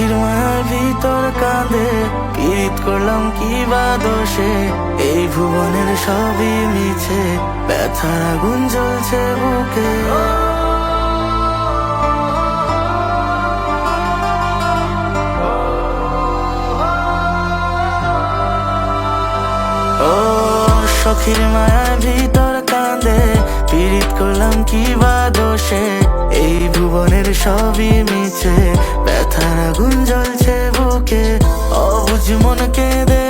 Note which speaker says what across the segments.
Speaker 1: পাখির ভিতর কাঁদে। পীড়িত করলাম কি বা দোষে? এই ভুবনের সবই মিছে। ব্যথার আগুন জ্বলছে বুকে। ও সখীর মায়ার ভিতর কাঁদে। পীড়িত করলাম কি বা দোষে? এই ভুবনের সবই মন কেঁদে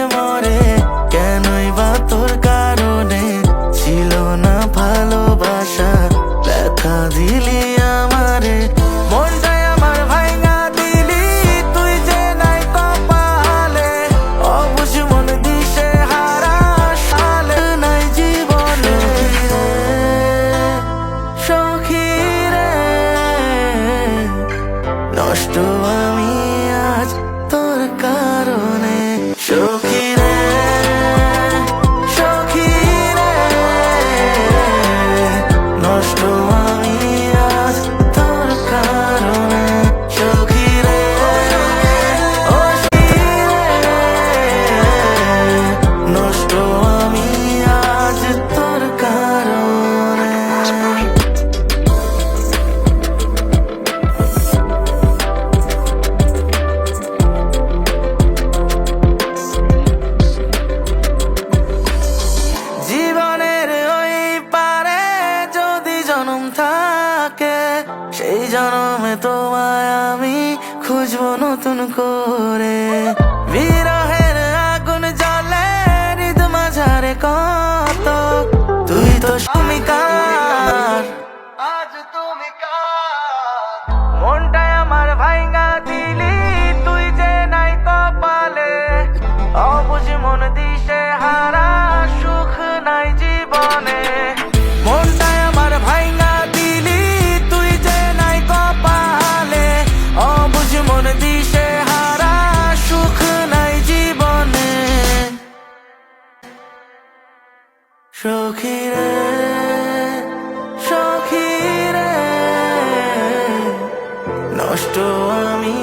Speaker 1: সেই জনমে তোমায় আমি খুঁজবো নতুন করে। বিরহের আগুন জলে হৃদ মাঝারে কম নষ্ট আমি